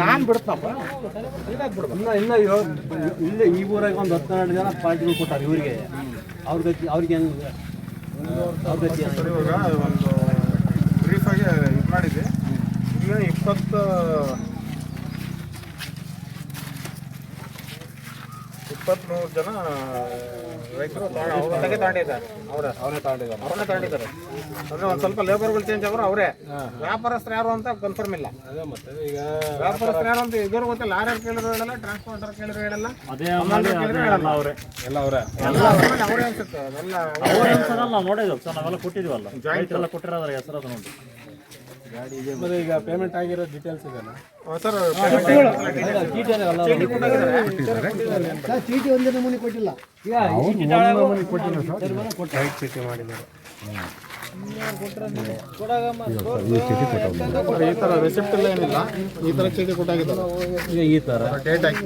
ನಾನು ಬಿಡ್ತಪ್ಪ ಇನ್ನ ಇನ್ನ ಇಲ್ಲೇ ಈ ಊರಾಗ ಒಂದು ಹತ್ತು ಹನ್ನೆರಡು ಜನ ಪಾರ್ಟಿಗಳು ಕೊಟ್ಟಾರೆ ಇವರಿಗೆ ಅವ್ರ ಗತಿ ಅವ್ರಿಗೆ ಹೆಂಗೆ ಅವ್ರ ಗತಿ? ಒಂದು ಬ್ರೀಫಾಗಿ ಇದು ಮಾಡಿದ್ವಿ ಈಗ ಇಪ್ಪತ್ತು ಇಪ್ಪತ್ತ್ಮೂರು ಜನ ರೈತರು ಅವ್ರೊಂದಾಗೆ ತಗೊಂಡಿದ್ದಾರೆ ಅವರೇ ಅವರೇ ತಗೊಂಡಿದ್ದಾರೆ ಅವರೇ ತಗೊಂಡಿದ್ದಾರೆ ಅಂದ್ರೆ ಒಂದು ಸ್ವಲ್ಪ ಲೇಬರ್ಗಳು ಚೇಂಜ್ ಅವರು. ಅವರೇ ವ್ಯಾಪಾರಸ್ಥರು ಯಾರು ಅಂತ ಕನ್ಫರ್ಮ್ ಇಲ್ಲ. ಅದೇ ಮತ್ತೆ ಈಗ ವ್ಯಾಪಾರಸ್ಥರು ಯಾರು ಅಂತ ಇದ್ರು ಗೊತ್ತಿಲ್ಲ. ಲಾರಿ ಕೇಳಿದ್ರು ಹೇಳಲ್ಲ ಟ್ರಾನ್ಸ್ಪೋರ್ಟರ್ ಕೇಳಿದ್ರು ಹೇಳಲ್ಲ. ಅದೇ ಕೇಳಿದ್ರು ಹೇಳಲ್ಲ. ಅವರೇ. ಎಲ್ಲ ಅವರೇ. ಎಲ್ಲ ಅವರೇ ಅನ್ಸುತ್ತೆ. ಅದೆಲ್ಲ ಅವ್ರ ನಾವು ನೋಡಿದ್ವಿ ಸರ್ ನಾವೆಲ್ಲ ಕೊಟ್ಟಿದ್ವಲ್ಲ. ರೈತರೆಲ್ಲ ಕೊಟ್ಟಿರೋದ್ರ ಹೆಸರು ಅದು ನೋಡಿ. ಗಾಡಿ ಈಗ ಪೇಮೆಂಟ್ ಆಗಿರೋ ಡೀಟೇಲ್ಸ್ ಇದೆಯಲ್ಲ? ಸರ್ ಚೀಟಿ ಒಂದೇ ನಮೂನೆ ಕೊಟ್ಟಿಲ್ಲ. ಚೀಟಿ ಮಾಡಿದ್ದಾರೆ. ಈ ಥರ ರೆಸಿಪ್ಟ್ ಎಲ್ಲ ಏನಿಲ್ಲ. ಈ ಥರ ಚೀಟಿ ಕೊಟ್ಟಾಗಿದ್ದಾರೆ. ಈಗ ಈ ಥರ. ಡೇಟ್ ಹಾಕಿ.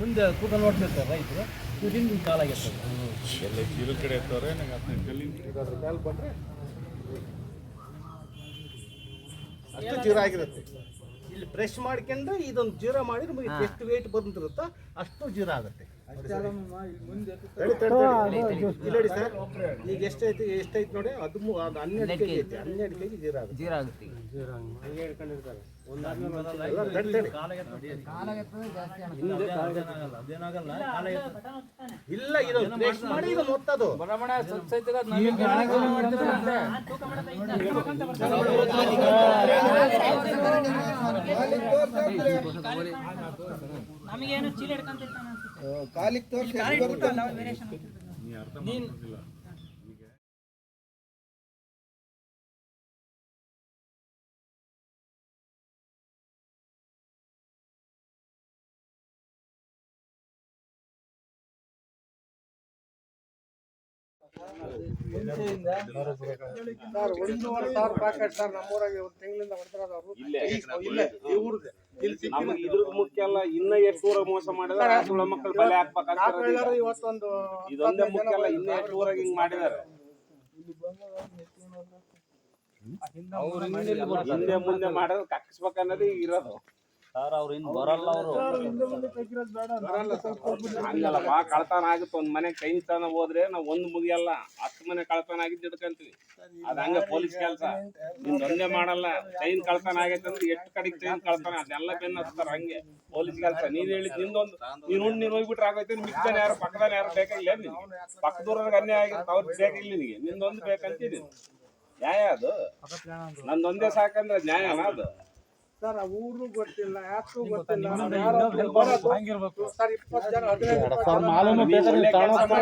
ಮುಂದೆ ಕೂಟ ನೋಡ್ತಿರ್ತಾರೆ ರೈತರು. ಇವ್ರಿಂದ ಕಾಲ ಆಗಿರ್ತದೆ. ಅಷ್ಟು ಜೀರ ಆಗಿರುತ್ತೆ. ಇಲ್ಲಿ ಬ್ರಷ್ ಮಾಡ್ಕೊಂಡ್ರೆ ಇದೊಂದು ಜೀರ ಮಾಡಿದ್ರೆ ನಮಗೆ ಎಷ್ಟು ವೇಟ್ ಬಂದಿರುತ್ತೋ ಅಷ್ಟು ಜೀರ ಆಗುತ್ತೆ. ತಡಿ, ತಡಿ, ತಡಿ. ಇಲ್ಲಿ ನೋಡಿ ಸರ್. ಈಗ ಎಷ್ಟೈತಿ ಎಷ್ಟೈತಿ ನೋಡಿ ಹದಿಮೂ ಅದು ಹನ್ನೆರಡು ಕೆ ಜಿ ಐತಿ. ಹನ್ನೆರಡು ಕೆ ಜಿ ಜೀರಾ ಆಗುತ್ತೆ ಇಲ್ಲ ಇದು ಬ್ರಷ್ ಮಾಡಿ ಇದು ನಮಗೇನು ಚೀಲ ಹಿಡ್ಕೊಂತಿರ್ತಾನೆ ಕಾಲಿಗೆ ತೋರಿಸಿ ವೇರಿಯೇಷನ್ ಸರ್ ಒಂದು ಅವರು ಮುಖ್ಯ ಅಲ್ಲ ಇನ್ನ ಎಷ್ಟು ಊರಾಗ ಮೋಸ ಮಾಡಿದ್ರೆ ಸುಳ್ಳ ಮಕ್ಕಳು ಬಲೆ ಹಾಕ್ಬೇಕಾಗ್ತದೆ ಇವತ್ತೊಂದು ಇದೊಂದೇ ಮುಖ್ಯ ಅಲ್ಲ ಇನ್ನ ಎಷ್ಟು ಊರಾಗ ಹಿಂಗ್ ಮಾಡಿದಾರೆ ಹಿಂದೆ ಮುಂದೆ ಮಾಡೋದು ಕಕ್ಕಿಸ್ಬೇಕನ್ನೋದೇ ಇರೋದು. ಸರ್ ಅವ್ರು ಇನ್ನು ಬರಲ್ಲ ಅವರು. ಹಂಗಲ್ಲಪ್ಪ ಕಳ್ತನ ಆಗುತ್ತೆ ಒಂದ್ ಮನೆ ಕೈ ತನ ಹೋದ್ರೆ ನಾವ್ ಒಂದ್ ಮುಗಿಯಲ್ಲ. ಹತ್ತು ಮನೆ ಕಳ್ತನ ಆಗಿದ್ದು ಹಿಡ್ಕಂತೀವಿ. ಅದ ಹಂಗ ಪೊಲೀಸ್ ಕೆಲಸ. ನಿಮ್ ಒಂದೇ ಮಾಡಲ್ಲ ಚೈನ್ ಕಳ್ತನ ಆಗೈತೆ ಅಂದ್ರೆ ಎಷ್ಟು ಕಡೆಗೆ ಚೈನ್ ಕಳ್ತನ? ಅದೆಲ್ಲ ಬೆನ್ನ ಹಂಗೆ. ಪೊಲೀಸ್ ಕೆಲಸ. ನೀನ್ ಹೇಳಿದ್ ನಿಂದೊಂದು ನೀನ್ ಉಂಡ್ ನೀನ್ ಹೋಗ್ಬಿಟ್ರೆ ಆಗೋಯ್ತು ಮಿಕ್ಕನ ಯಾರು ಪಕ್ಕದ ಯಾರು ಬೇಕಾಗಿಲ್ಲ ನಿನ್ಗೆ ಪಕ್ಕದೂರ ಅನ್ಯಾಯ ಆಗಿತ್ತು ಅವ್ರಿಗೆ ಬೇಕಿಲ್ಲ ನಿನಗೆ ನಿಂದೊಂದು ಬೇಕಂತೀನಿ ನ್ಯಾಯ ಅದು. ನಂದೊಂದೇ ಸಾಕಂದ್ರೆ ನ್ಯಾಯನಾ ಅದು? ಸರ್ ಆ ಊರು ಗೊತ್ತಿಲ್ಲ ಯಾಕೂ ಗೊತ್ತಿಲ್ಲ. ಸರ್ ಇಪ್ಪತ್ತು ಜನ ಹದಿನೈದು ಇಪ್ಪತ್ತು ಜನ